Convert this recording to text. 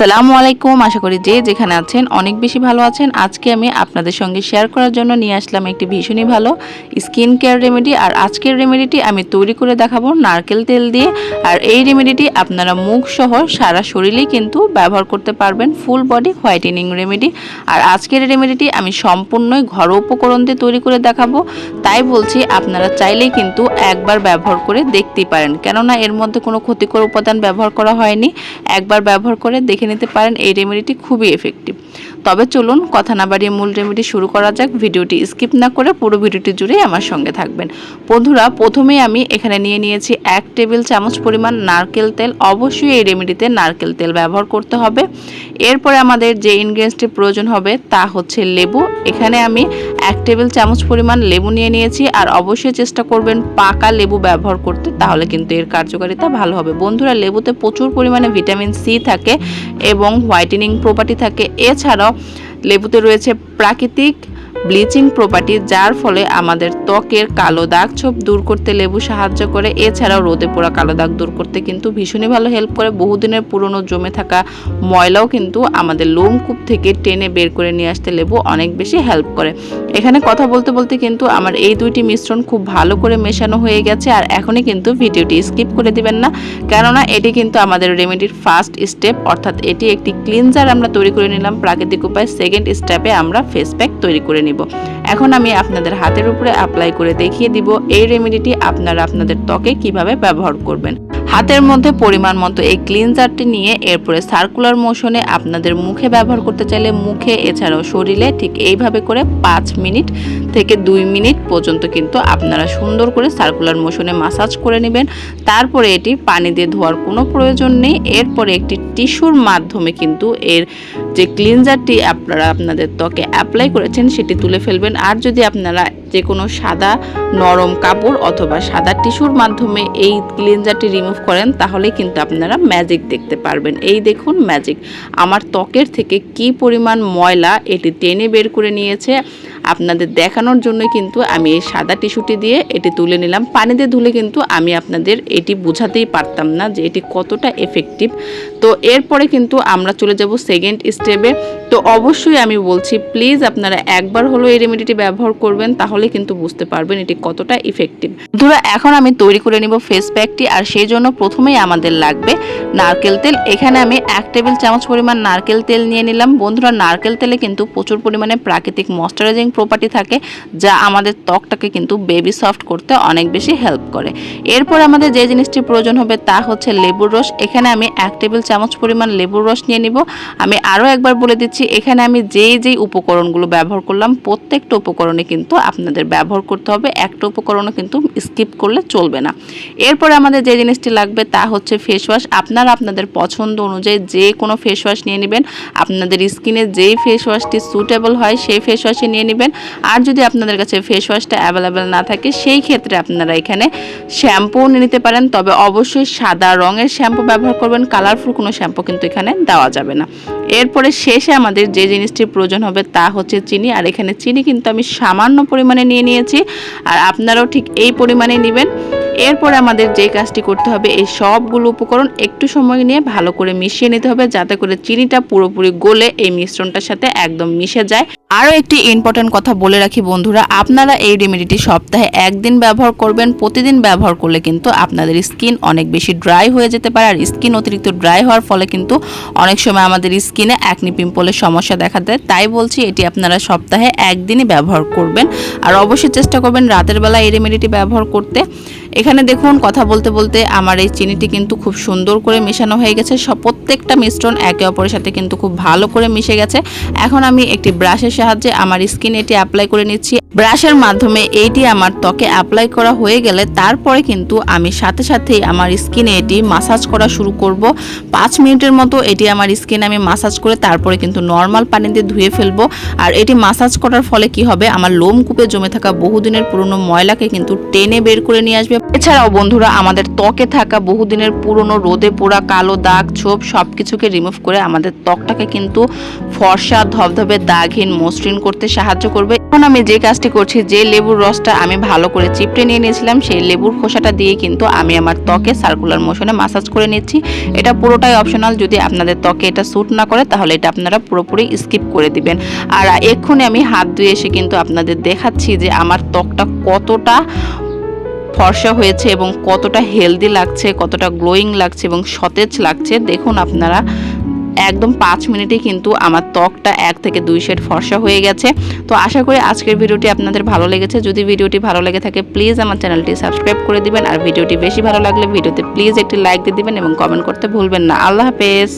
সালামু আলাইকুম। আশা করি যে যেখানে আছেন অনেক বেশি ভালো আছেন। আজকে আমি আপনাদের সঙ্গে শেয়ার করার জন্য নিয়ে আসলাম একটি ভীষণই ভালো স্কিন কেয়ার রেমেডি আর আজকের রেমেডিটি আমি তৈরি করে দেখাবো নারকেল তেল দিয়ে। আর এই রেমেডিটি আপনারা মুখ সহ সারা শরীরেই কিন্তু ব্যবহার করতে পারবেন। ফুল বডি হোয়াইটেনিং রেমেডি আর আজকের রেমেডিটি আমি সম্পূর্ণই ঘরোয়া উপকরণ দিয়ে তৈরি করে দেখাবো। তাই বলছি আপনারা চাইলেই কিন্তু একবার ব্যবহার করে দেখতেই পারেন। কেননা এর মধ্যে কোনো ক্ষতিকর উপাদান ব্যবহার করা হয়নি। একবার ব্যবহার করে দেখে নিতে পারেন। এই রেমেডিটি খুবই এফেক্টিভ তবে চলুন কথা না বাড়িয়ে মূল রেমেডি শুরু করা যাক। ভিডিওটি স্কিপ না করে পুরো ভিডিওটি জুড়েই আমার সঙ্গে থাকবেন। বন্ধুরা, প্রথমেই আমি এখানে নিয়ে নিয়েছি এক টেবিল চামচ পরিমাণ নারকেল তেল। অবশ্যই এই রেমেডিতে নারকেল তেল ব্যবহার করতে হবে। এরপরে আমাদের যে ইনগ্রিডিয়েন্টসটি প্রয়োজন হবে তা হচ্ছে লেবু। এখানে আমি এক টেবিল চামচ পরিমাণ লেবু নিয়ে নিয়েছি। আর অবশ্যই চেষ্টা করবেন পাকা লেবু ব্যবহার করতে, তাহলে কিন্তু এর কার্যকারিতা ভালো হবে। বন্ধুরা, লেবুতে প্রচুর পরিমাণে ভিটামিন সি থাকে এবং হোয়াইটেনিং প্রপার্টি থাকে। এছাড়াও লেবুতে রয়েছে প্রাকৃতিক ব্লিচিং প্রপার্টি যার ফলে আমাদের ত্বকের কালো দাগ ছোপ দূর করতে লেবু সাহায্য করে। এছাড়াও রোদে পোড়া কালো দাগ দূর করতে কিন্তু ভীষণই ভালো হেল্প করে। বহুদিনের পুরনো জমে থাকা ময়লাও কিন্তু আমাদের লোমকূপ থেকে টেনে বের করে নিয়ে আসতে লেবু অনেক বেশি হেল্প করে। এখানে কথা বলতে বলতে কিন্তু আমার এই দুইটি মিশ্রণ খুব ভালো করে মেশানো হয়ে গেছে আর এখনই কিন্তু ভিডিওটি স্কিপ করে দিবেন না। কেননা এটি কিন্তু আমাদের রেমেডির ফার্স্ট স্টেপ অর্থাৎ এটি একটি ক্লিনজার আমরা তৈরি করে নিলাম। প্রাকৃতিক উপায় সেকেন্ড স্টেপে আমরা ফেস প্যাক তৈরি করে নিব। এখন আমি আপনাদের হাতের উপরে অ্যাপ্লাই করে দেখিয়ে দিব এই রেমেডিটি আপনারা আপনাদের ত্বকে কীভাবে ব্যবহার করবেন। হাতের মধ্যে পরিমাণ মতো এই ক্লিনজারটি নিয়ে এরপরে সার্কুলার মোশনে আপনাদের মুখে ব্যবহার করতে চাইলে মুখে, এছাড়াও শরীরে ঠিক এইভাবে করে পাঁচ মিনিট থেকে দুই মিনিট পর্যন্ত কিন্তু আপনারা সুন্দর করে সার্কুলার মোশনে মাসাজ করে নেবেন। তারপরে এটি পানি দিয়ে ধোয়ার কোনো প্রয়োজন নেই। এরপরে একটি টিস্যুর মাধ্যমে কিন্তু এর যে ক্লিনজারটি আপনারা আপনাদের ত্বকে অ্যাপ্লাই করেছেন, সেটি তুলে ফেলবেন। আর যদি আপনারা যে কোনো সাদা নরম কাপড় অথবা সাদা টিস্যুর মাধ্যমে এই ক্লিনজারটি রিমুভ করেন, তাহলে কিন্তু আপনারা ম্যাজিক দেখতে পারবেন। এই দেখুন ম্যাজিক। আমার ত্বকের থেকে কি পরিমাণ ময়লা এটি টেনে বের করে নিয়েছে। আপনাদের দেখানোর জন্য কিন্তু আমি এই সাদা টিস্যুটি দিয়ে এটি তুলে নিলাম। পানি দিয়ে ধুলে কিন্তু আমি আপনাদের এটি বোঝাতেই পারতাম না যে এটি কতটা এফেক্টিভ তো এরপরে কিন্তু আমরা চলে যাব সেকেন্ড স্টেপে তো অবশ্যই আমি বলছি প্লিজ আপনারা একবার হলো এই রেমেডিটি ব্যবহার করবেন, তাহলে কিন্তু বুঝতে পারবেন এটি কতটা ইফেক্টিভ বন্ধুরা, এখন আমি তৈরি করে নিব ফেস প্যাকটি আর সেই জন্য প্রথমেই আমাদের লাগবে নারকেল তেল। এখানে আমি এক টেবিল চামচ পরিমাণ নারকেল তেল নিয়ে নিলাম। বন্ধুরা, নারকেল তেলে কিন্তু প্রচুর পরিমাণে প্রাকৃতিক ময়শ্চারাইজিং প্রপার্টি থাকে, যা আমাদের ত্বকটাকে কিন্তু বেবি সফট করতে অনেক বেশি হেল্প করে। এরপর আমাদের যে জিনিসটি প্রয়োজন হবে তা হচ্ছে লেবুর রস। এখানে আমি এক টেবিল চামচ পরিমাণ লেবুর রস নিয়ে নিব। আমি আরও একবার বলে দিচ্ছি, এখানে আমি যেই যেই উপকরণগুলো ব্যবহার করলাম, প্রত্যেকটা উপকরণে কিন্তু আপনাদের ব্যবহার করতে হবে। একটা উপকরণও কিন্তু স্কিপ করলে চলবে না। এরপরে আমাদের যে জিনিসটি লাগবে তা হচ্ছে ফেস ওয়াশ আপনারা আপনাদের পছন্দ অনুযায়ী যে কোনো ফেস ওয়াশ নিয়ে নেবেন। আপনাদের স্কিনে যেই ফেস ওয়াশটি সুটেবল হয়, সেই ফেস ওয়াশই নিয়ে নেবেন। আর যদি আপনাদের কাছে ফেস ওয়াশটা অ্যাভেলেবেল না থাকে, সেই ক্ষেত্রে আপনারা এখানে শ্যাম্পু নিতে পারেন। তবে অবশ্যই সাদা রঙের শ্যাম্পু ব্যবহার করবেন। কালারফুল কোনো শ্যাম্পু কিন্তু এখানে দেওয়া যাবে না। এরপরে শেষে আমাদের যে জিনিসটির প্রয়োজন হবে তা হচ্ছে চিনি। আর এখানে চিনি কিন্তু আমি সামান্য পরিমাণে নিয়ে নিয়েছি। আর আপনারাও ঠিক এই পরিমাণে নেবেন। এরপরে আমাদের যে কাজটি করতে হবে, এই সবগুলো উপকরণ একটু সময় নিয়ে ভালো করে মিশিয়ে নিতে হবে, যাতে করে চিনিটা পুরোপুরি গলে এই মিশ্রণটার সাথে একদম মিশে যায়। আরও একটি ইম্পর্টেন্ট কথা বলে রাখি বন্ধুরা, আপনারা এই রেমেডিটি সপ্তাহে একদিন ব্যবহার করবেন, প্রতিদিন ব্যবহার করলে কিন্তু আপনাদের স্কিন অনেক বেশি ড্রাই হয়ে যেতে পারে, আর স্কিন অতিরিক্ত ড্রাই হওয়ার ফলে কিন্তু অনেক সময় আমাদের স্কিনে অ্যাকনি পিম্পলের সমস্যা দেখা দেয়। তাই বলছি, এটি আপনারা সপ্তাহে একদিনই ব্যবহার করবেন। আর অবশ্যই চেষ্টা করবেন রাতের বেলা এই রেমেডিটি ব্যবহার করতে। এখানে দেখুন, কথা বলতে বলতে আমার এই চিনিটি কিন্তু খুব সুন্দর করে মেশানো হয়ে গেছে। সব প্রত্যেকটা মিশ্রণ একে অপরের সাথে কিন্তু খুব ভালো করে মিশে গেছে। এখন আমি একটি ব্রাশের সাহায্যে আমার স্কিনে এটি অ্যাপ্লাই করে নিচ্ছি। ব্রাশের মাধ্যমে এইটি আমার ত্বকে অ্যাপ্লাই করা হয়ে গেলে তারপরে কিন্তু আমি সাথে সাথেই আমার স্কিনে এটি মাসাজ করা শুরু করব। পাঁচ মিনিটের মতো এটি আমার স্কিনে আমি মাসাজ করে তারপরে কিন্তু নর্মাল পানি দিয়ে ধুয়ে ফেলব। আর এটি মাসাজ করার ফলে কি হবে? আমার লোম কূপে জমে থাকা বহুদিনের পুরনো ময়লাকে কিন্তু টেনে বের করে নিয়ে আসবে। এছাড়াও বন্ধুরা, আমাদের ত্বকে থাকা বহুদিনের পুরনো রোদে পোড়া কালো দাগ, ছোপ সব কিছুকে রিমুভ করে আমাদের ত্বকটাকে কিন্তু ফর্সা, ধবধবে, দাগহীন, মসৃণ করতে সাহায্য করবে। এখন আমি যে কাজটি করছি, যে লেবুর রসটা আমি ভালো করে চিপটে নিয়ে নিয়েছিলাম, সেই লেবুর খোসাটা দিয়ে কিন্তু আমি আমার ত্বকে সার্কুলার মোশনে মাসাজ করে নিচ্ছি। এটা পুরোটাই অপশনাল যদি আপনাদের ত্বকে এটা স্যুট না করে, তাহলে এটা আপনারা পুরোপুরি স্কিপ করে দিবেন। আর এক্ষুনি আমি হাত ধুয়ে এসে কিন্তু আপনাদের দেখাচ্ছি যে আমার ত্বকটা কতটা ফর্সা হয়েছে এবং কতটা হেলদি লাগছে, কতটা গ্লোয়িং লাগছে এবং সতেজ লাগছে, দেখুন আপনারা, একদম পাঁচ মিনিটে কিন্তু আমার ত্বকটা এক থেকে দুই শেড ফর্সা হয়ে গেছে। তো আশা করি আজকের ভিডিওটি আপনাদের ভালো লেগেছে। যদি ভিডিওটি ভালো লেগে থাকে প্লিজ আমার চ্যানেলটি সাবস্ক্রাইব করে দিবেন। আর ভিডিওটি বেশি ভালো লাগলে ভিডিওতে প্লিজ একটি লাইক দিয়ে দিবেন এবং কমেন্ট করতে ভুলবেন না। আল্লাহ হাফেজ।